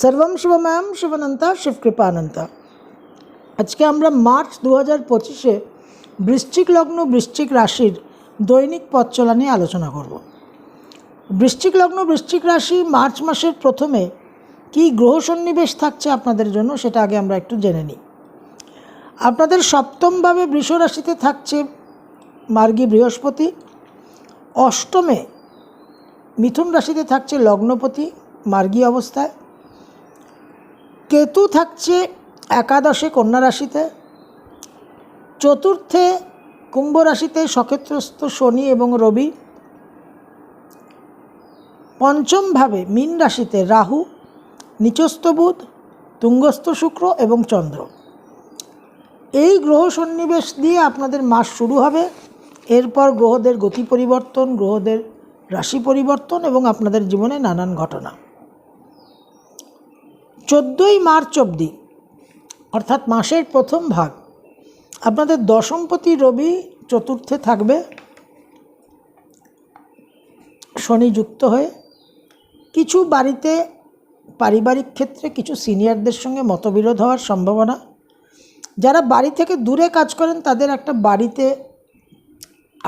সর্বম শিবময়ম শিবনন্তা শিবকৃপানন্তা আজকে আমরা মার্চ দু হাজার পঁচিশে বৃশ্চিক লগ্ন, বৃশ্চিক রাশির দৈনিক পথ চলা নিয়ে আলোচনা করব। বৃশ্চিক লগ্ন, বৃশ্চিক রাশি মার্চ মাসের প্রথমে কী গ্রহ সন্নিবেশ থাকছে আপনাদের জন্য সেটা আগে আমরা একটু জেনে নিই। আপনাদের সপ্তমভাবে বৃষ রাশিতে থাকছে মার্গী বৃহস্পতি। অষ্টমে মিথুন রাশিতে থাকছে লগ্নপতি মার্গী অবস্থায়। কেতু থাকছে একাদশে কন্যা রাশিতে, চতুর্থে কুম্ভ রাশিতে সক্ষেত্রস্থ শনি এবং রবি, পঞ্চমভাবে মীন রাশিতে রাহু, নিচস্থ বুধ, তুঙ্গস্থ শুক্র এবং চন্দ্র। এই গ্রহ সন্নিবেশ দিয়ে আপনাদের মাস শুরু হবে। এরপর গ্রহদের গতি পরিবর্তন, গ্রহদের রাশি পরিবর্তন এবং আপনাদের জীবনে নানান ঘটনা। চোদ্দোই মার্চ অবধি, অর্থাৎ মাসের প্রথম ভাগ, আপনাদের দশমপতি রবি চতুর্থে থাকবে। শনি যুক্ত হয়ে কিছু বাড়িতে পারিবারিক ক্ষেত্রে কিছু সিনিয়রদের সঙ্গে মতবিরোধ হওয়ার সম্ভাবনা। যারা বাড়ি থেকে দূরে কাজ করেন, তাদের একটা বাড়িতে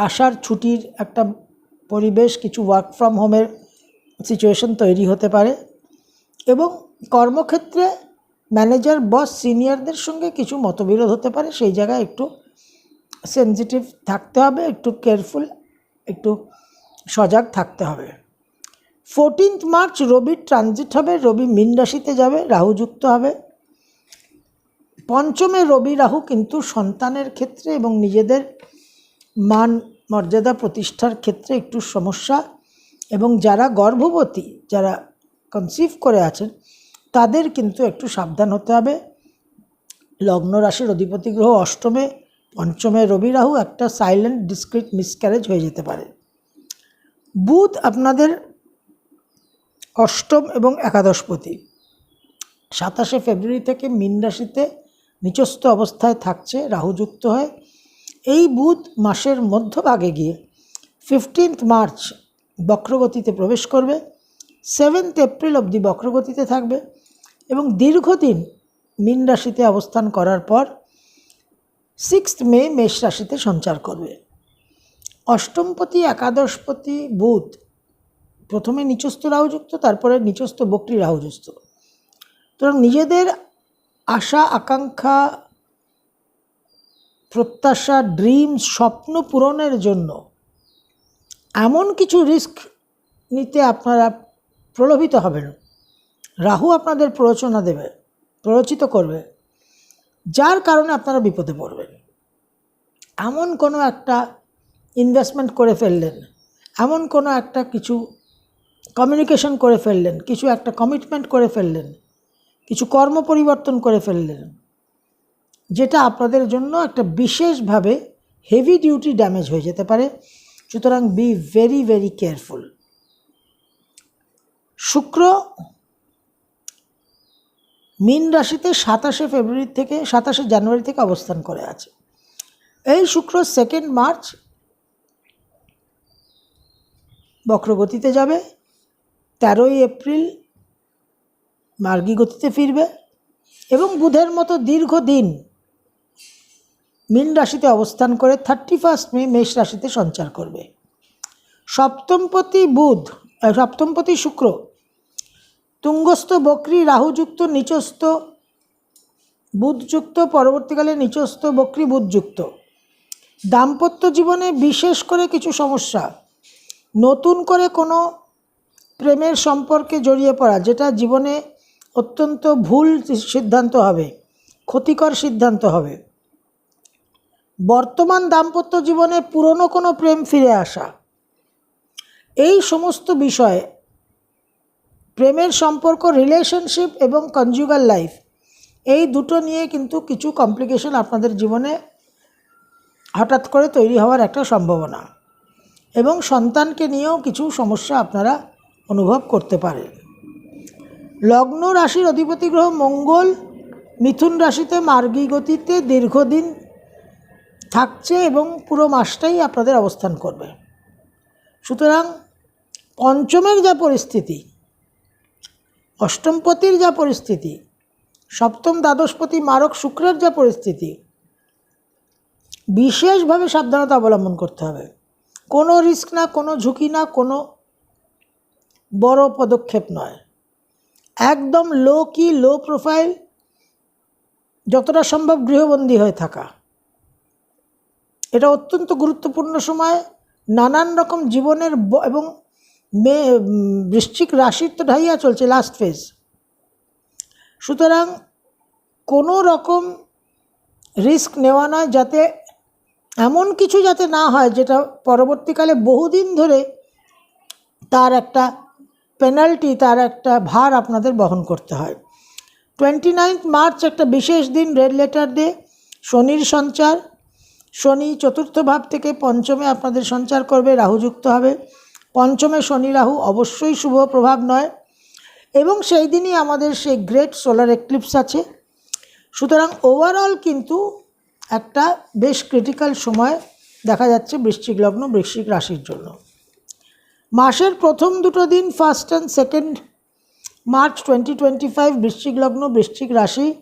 আসার ছুটির একটা পরিবেশ, কিছু ওয়ার্ক ফ্রম হোমের সিচুয়েশন তৈরি হতে পারে এবং কর্মক্ষেত্রে ম্যানেজার বস সিনিয়রদের সঙ্গে কিছু মতবিরোধ হতে পারে। সেই জায়গায় একটু সেন্সিটিভ থাকতে হবে, একটু কেয়ারফুল একটু সজাগ থাকতে হবে। ফোরটিন্থ মার্চ রবির ট্রানজিট হবে, রবি মীন রাশিতে যাবে, রাহু যুক্ত হবে। পঞ্চমে রবি রাহু কিন্তু সন্তানের ক্ষেত্রে এবং নিজেদের মান মর্যাদা প্রতিষ্ঠার ক্ষেত্রে একটু সমস্যা। এবং যারা গর্ভবতী, যারা কনসিভ করে আছেন তাদের কিন্তু একটু সাবধান হতে হবে। লগ্ন রাশির অধিপতি গ্রহ অষ্টমে, পঞ্চমে রবি রাহু একটা সাইলেন্ট ডিসক্রিট মিসক্যারেজ হয়ে যেতে পারে। বুধ আপনাদের অষ্টম এবং একাদশপতি। সাতাশে ফেব্রুয়ারি থেকে মীন রাশিতে নিচস্থ অবস্থায় থাকছে, রাহুযুক্ত হয়ে। এই বুধ মাসের মধ্যভাগে গিয়ে ফিফটিন্থ মার্চ বক্রগতিতে প্রবেশ করবে। সেভেন্থ এপ্রিল অবধি বক্রগতিতে থাকবে। এবং দীর্ঘদিন মীন রাশিতে অবস্থান করার পর সিক্সথ মে মেষ রাশিতে সঞ্চার করবে। অষ্টমপতি, একাদশপতি, বুধ প্রথমে নিচস্থ রাহুযুক্ত, তারপরে নিচস্থ বক্রি রাহুযুক্ত। সুতরাং নিজেদের আশা, আকাঙ্ক্ষা, প্রত্যাশা, ড্রিম, স্বপ্ন পূরণের জন্য এমন কিছু রিস্ক নিতে আপনারা প্রলোভিত হবেন। রাহু আপনাদের প্ররোচনা দেবে, প্ররোচিত করবে, যার কারণে আপনারা বিপদে পড়বেন। এমন কোনো একটা ইনভেস্টমেন্ট করে ফেললেন, এমন কোনো একটা কিছু কমিউনিকেশন করে ফেললেন, কিছু একটা কমিটমেন্ট করে ফেললেন, কিছু কর্ম পরিবর্তন করে ফেললেন, যেটা আপনাদের জন্য একটা বিশেষভাবে হেভি ডিউটি ড্যামেজ হয়ে যেতে পারে। সুতরাং বি ভেরি ভেরি কেয়ারফুল শুক্র মীন রাশিতে সাতাশে ফেব্রুয়ারি থেকে, সাতাশে জানুয়ারি থেকে অবস্থান করে আছে। এই শুক্র সেকেন্ড মার্চ বক্রগতিতে যাবে, তেরোই এপ্রিল মার্গী গতিতে ফিরবে এবং বুধের মতো দীর্ঘদিন মীন রাশিতে অবস্থান করে থার্টি ফার্স্ট মে মেষ রাশিতে সঞ্চার করবে। সপ্তমপতি বুধ সপ্তমপতি শুক্র তুঙ্গস্থ বক্রী রাহুযুক্ত নিচস্থ বুধযুক্ত, পরবর্তীকালে নিচস্থ বক্রী বুধযুক্ত। দাম্পত্য জীবনে বিশেষ করে কিছু সমস্যা। নতুন করে কোনো প্রেমের সম্পর্কে জড়িয়ে পড়া, যেটা জীবনে অত্যন্ত ভুল সিদ্ধান্ত হবে, ক্ষতিকর সিদ্ধান্ত হবে। বর্তমান দাম্পত্য জীবনে পুরনো কোনো প্রেম ফিরে আসা। এই সমস্ত বিষয়ে প্রেমের সম্পর্ক রিলেশনশিপ এবং কনজুগাল লাইফ এই দুটো নিয়ে কিন্তু কিছু কমপ্লিকেশন আপনাদের জীবনে হঠাৎ করে তৈরি হওয়ার একটা সম্ভাবনা এবং সন্তানকে নিয়েও কিছু সমস্যা আপনারা অনুভব করতে পারেন। লগ্ন রাশির অধিপতি গ্রহ মঙ্গল, মিথুন রাশিতে মার্গী গতিতে দীর্ঘদিন থাকছে এবং পুরো মাসটাই আপনাদের অবস্থান করবে। সুতরাং পঞ্চমের যা পরিস্থিতি অষ্টমপতির যা পরিস্থিতি, সপ্তম দ্বাদশপতি মারক শুক্রের যা পরিস্থিতি, বিশেষভাবে সাবধানতা অবলম্বন করতে হবে। কোনো রিস্ক না, কোনো ঝুঁকি না, কোনো বড় পদক্ষেপ নয়। একদম লো কি, লো প্রোফাইল, যতটা সম্ভব গৃহবন্দী হয়ে থাকা। এটা অত্যন্ত গুরুত্বপূর্ণ সময়। নানান রকম জীবনের এবং মে বৃশ্চিক রাশির তো ঢাইয়া চলছে লাস্ট ফেজ সুতরাং কোনো রকম রিস্ক নেওয়া নয় যাতে এমন কিছু যাতে না হয় যেটা পরবর্তীকালে বহুদিন ধরে তার একটা পেনাল্টি তার একটা ভার আপনাদের বহন করতে হয়। টোয়েন্টি নাইন্থ মার্চ একটা বিশেষ দিন রেড লেটার ডে শনির সঞ্চার। শনি চতুর্থ ভাব থেকে পঞ্চমে আপনাদের সঞ্চার করবে রাহুযুক্ত হবে। পঞ্চমে শনি রাহু অবশ্যই শুভ প্রভাব নয়। এবং সেই দিনই আমাদের সেই গ্রেট সোলার এক্লিপস আছে। সুতরাং ওভারঅল কিন্তু একটা বেশ ক্রিটিক্যাল সময় দেখা যাচ্ছে বৃশ্চিক লগ্ন, বৃশ্চিক রাশির জন্য। মাসের প্রথম দুটো দিন first and second March twenty twenty five বৃশ্চিক লগ্ন, বৃশ্চিক রাশি।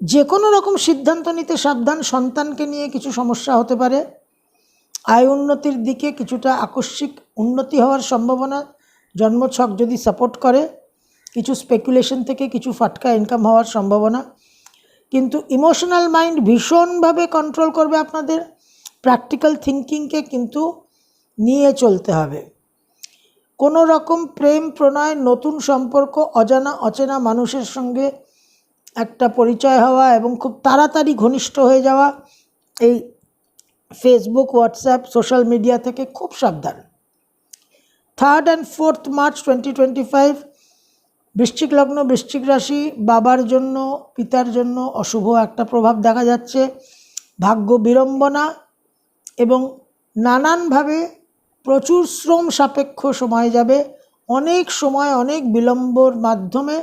যে কোনো রকম সিদ্ধান্ত নিতে সাবধান, সন্তানকে নিয়ে কিছু সমস্যা হতে পারে। আয় উন্নতির দিকে কিছুটা আকস্মিক উন্নতি হওয়ার সম্ভাবনা, জন্মছক যদি সাপোর্ট করে, কিছু স্পেকুলেশন থেকে কিছু ফাটকা ইনকাম হওয়ার সম্ভাবনা। কিন্তু ইমোশনাল মাইন্ড ভীষণভাবে কন্ট্রোল করবে আপনাদের। প্র্যাকটিক্যাল থিঙ্কিংকে কিন্তু নিয়ে চলতে হবে। কোনো রকম প্রেম, প্রণয়, নতুন সম্পর্ক, অজানা, অচেনা মানুষের সঙ্গে একটা পরিচয় হওয়া এবং খুব তাড়াতাড়ি ঘনিষ্ঠ হয়ে যাওয়া, এই ফেসবুক হোয়াটসঅ্যাপ সোশ্যাল মিডিয়া থেকে খুব সাবধান। Third and fourth March twenty twenty five বৃশ্চিক লগ্ন, বৃশ্চিক রাশি, বাবার জন্য, পিতার জন্য অশুভ একটা প্রভাব দেখা যাচ্ছে। ভাগ্য বিড়ম্বনা এবং নানানভাবে প্রচুর শ্রম সাপেক্ষ সময় যাবে। অনেক সময় অনেক বিলম্বর মাধ্যমে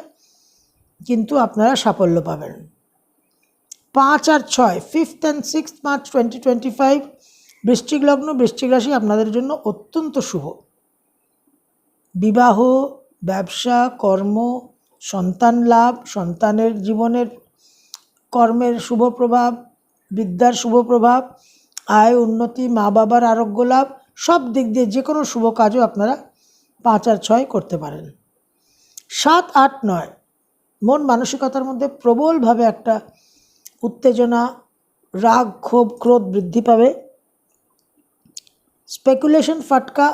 কিন্তু আপনারা সাফল্য পাবেন। পাঁচ আর ছয় fifth and six March twenty twenty five বৃশ্চিক লগ্ন রাশি আপনাদের জন্য অত্যন্ত শুভ। বিবাহ, ব্যবসা, কর্ম, সন্তান লাভ, সন্তানের জীবনের কর্মের শুভ প্রভাব, বিদ্যার শুভ প্রভাব, আয়, উন্নতি, মা বাবার আরোগ্য লাভ, সব দিক দিয়ে যে কোনো শুভ কাজও আপনারা পাঁচ আর ছয় করতে পারেন। সাত, আট, নয়, মন মানসিকতার মধ্যে প্রবলভাবে একটা উত্তেজনা, রাগ, ক্ষোভ, ক্রোধ বৃদ্ধি পাবে। স্পেকুলেশন ফাটকা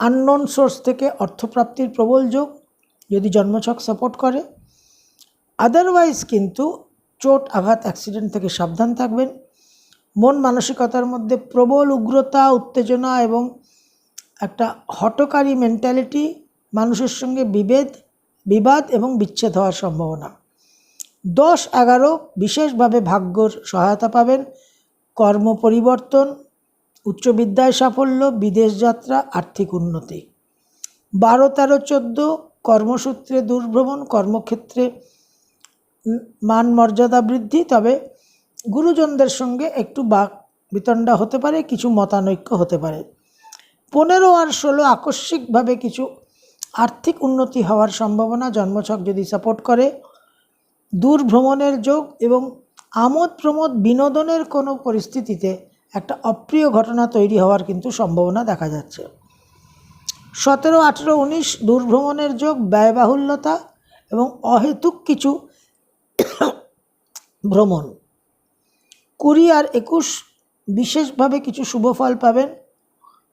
আননোন সোর্স থেকে অর্থপ্রাপ্তির প্রবল যোগ, যদি জন্মছক সাপোর্ট করে। আদারওয়াইজ কিন্তু চোট, আঘাত অ্যাক্সিডেন্ট থেকে সাবধান থাকবেন। মন মানসিকতার মধ্যে প্রবল উগ্রতা, উত্তেজনা এবং একটা হটকারী মেন্টালিটি মানুষের সঙ্গে বিভেদ, বিবাদ এবং বিচ্ছেদ হওয়ার সম্ভাবনা। দশ এগারো বিশেষভাবে ভাগ্যর সহায়তা পাবেন। কর্ম পরিবর্তন উচ্চ বিদ্যায় সাফল্য, বিদেশ যাত্রা, আর্থিক উন্নতি। বারো তেরো চোদ্দ, কর্মসূত্রে দূরভ্রমণ, কর্মক্ষেত্রে মান মর্যাদা বৃদ্ধি। তবে গুরুজনদের সঙ্গে একটু বাক বিতণ্ডা হতে পারে, কিছু মতানৈক্য হতে পারে। পনেরো আর ষোলো, আকস্মিকভাবে কিছু আর্থিক উন্নতি হওয়ার সম্ভাবনা। জন্মছক যদি সাপোর্ট করে দূর ভ্রমণের যোগ এবং আমোদ প্রমোদ বিনোদনের কোনো পরিস্থিতিতে একটা অপ্রিয় ঘটনা তৈরি হওয়ার কিন্তু সম্ভাবনা দেখা যাচ্ছে। সতেরো, আঠেরো, উনিশ দূরভ্রমণের যোগ ব্যয়বাহুল্যতা এবং অহেতুক কিছু ভ্রমণ। কুড়ি আর একুশ বিশেষভাবে কিছু শুভ ফল পাবেন।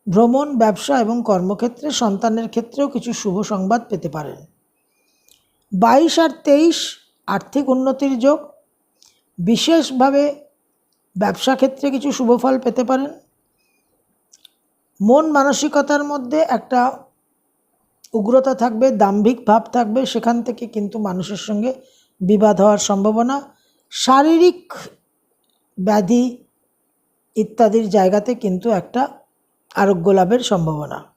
ভ্রমণ, ব্যবসা এবং কর্মক্ষেত্রে সন্তানের ক্ষেত্রেও কিছু শুভ সংবাদ পেতে পারেন। বাইশ আর তেইশ আর্থিক উন্নতির যোগ, বিশেষভাবে ব্যবসা ক্ষেত্রে কিছু শুভ ফল পেতে পারেন। মন মানসিকতার মধ্যে একটা উগ্রতা থাকবে, দাম্ভিক ভাব থাকবে, সেখান থেকে কিন্তু মানুষের সঙ্গে বিবাদ হওয়ার সম্ভাবনা। শারীরিক ব্যাধি ইত্যাদির জায়গাতে কিন্তু একটা আরোগ্য লাভের সম্ভাবনা।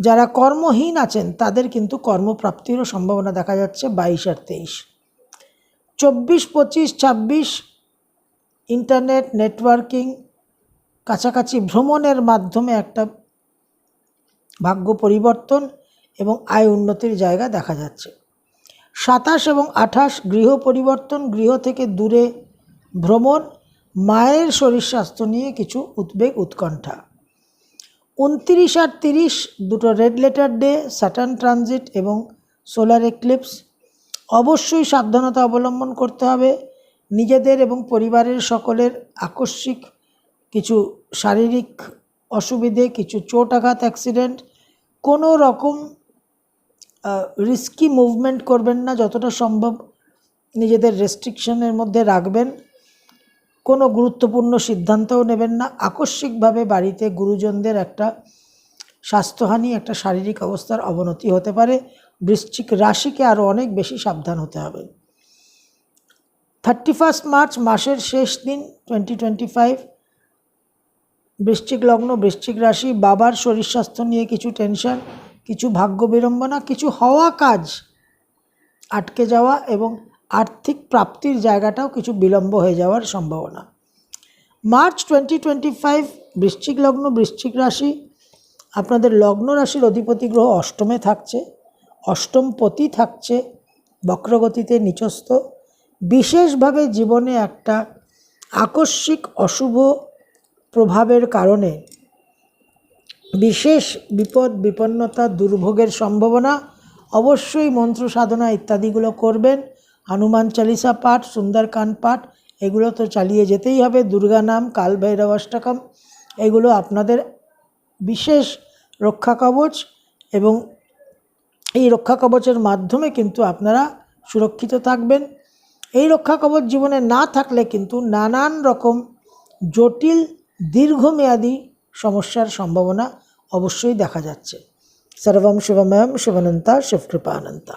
যারা কর্মহীন আছেন, তাদের কিন্তু কর্মপ্রাপ্তিরও সম্ভাবনা দেখা যাচ্ছে বাইশ আর তেইশ। চব্বিশ, পঁচিশ, ছাব্বিশ, ইন্টারনেট নেটওয়ার্কিং, কাছাকাছি ভ্রমণের মাধ্যমে একটা ভাগ্য পরিবর্তন এবং আয় উন্নতির জায়গা দেখা যাচ্ছে। সাতাশ এবং আঠাশ, গৃহ পরিবর্তন, গৃহ থেকে দূরে ভ্রমণ, মায়ের শরীর স্বাস্থ্য নিয়ে কিছু উদ্বেগ, উৎকণ্ঠা। উনতিরিশ আর তিরিশ দুটো red letter day Saturn transit এবং সোলার এক্লিপস অবশ্যই সাবধানতা অবলম্বন করতে হবে। নিজেদের এবং পরিবারের সকলের আকস্মিক কিছু শারীরিক অসুবিধে, কিছু চোট আঘাত অ্যাক্সিডেন্ট কোনো রকম রিস্কি মুভমেন্ট করবেন না। যতটা সম্ভব নিজেদের রেস্ট্রিকশনের মধ্যে রাখবেন। কোনো গুরুত্বপূর্ণ সিদ্ধান্তও নেবেন না। আকস্মিকভাবে বাড়িতে গুরুজনদের একটা স্বাস্থ্যহানি, একটা শারীরিক অবস্থার অবনতি হতে পারে। বৃশ্চিক রাশিকে আরও অনেক বেশি সাবধান হতে হবে। থার্টি ফার্স্ট মার্চ মাসের শেষ দিন টোয়েন্টি টোয়েন্টি ফাইভ বৃশ্চিক লগ্ন, বৃশ্চিক রাশি, বাবার শরীর স্বাস্থ্য নিয়ে কিছু টেনশন, কিছু ভাগ্য বিড়ম্বনা, কিছু হওয়া কাজ আটকে যাওয়া এবং আর্থিক প্রাপ্তির জায়গাটাও কিছু বিলম্ব হয়ে যাওয়ার সম্ভাবনা। মার্চ টোয়েন্টি টোয়েন্টি ফাইভ বৃশ্চিক লগ্ন, বৃশ্চিক রাশি, আপনাদের লগ্ন রাশির অধিপতি গ্রহ অষ্টমে থাকছে অষ্টমপতি থাকছে, বক্রগতিতে নিচস্থ। বিশেষভাবে জীবনে একটা আকস্মিক অশুভ প্রভাবের কারণে বিশেষ বিপদ, বিপন্নতা, দুর্ভোগের সম্ভাবনা, অবশ্যই মন্ত্র সাধনা ইত্যাদিগুলো করবেন। হনুমান চালিসা পাঠ, সুন্দরকান পাঠ, এগুলো তো চালিয়ে যেতেই হবে। দুর্গা নাম কাল ভৈরব অষ্টকম, এগুলো আপনাদের বিশেষ রক্ষা কবচ এবং এই রক্ষা কবচের মাধ্যমে কিন্তু আপনারা সুরক্ষিত থাকবেন। এই রক্ষা কবচ জীবনে না থাকলে কিন্তু নানান রকম জটিল, দীর্ঘমেয়াদী সমস্যার সম্ভাবনা অবশ্যই দেখা যাচ্ছে। সর্বম শিবময়ম শিবানন্তা শিবকৃপানন্তা।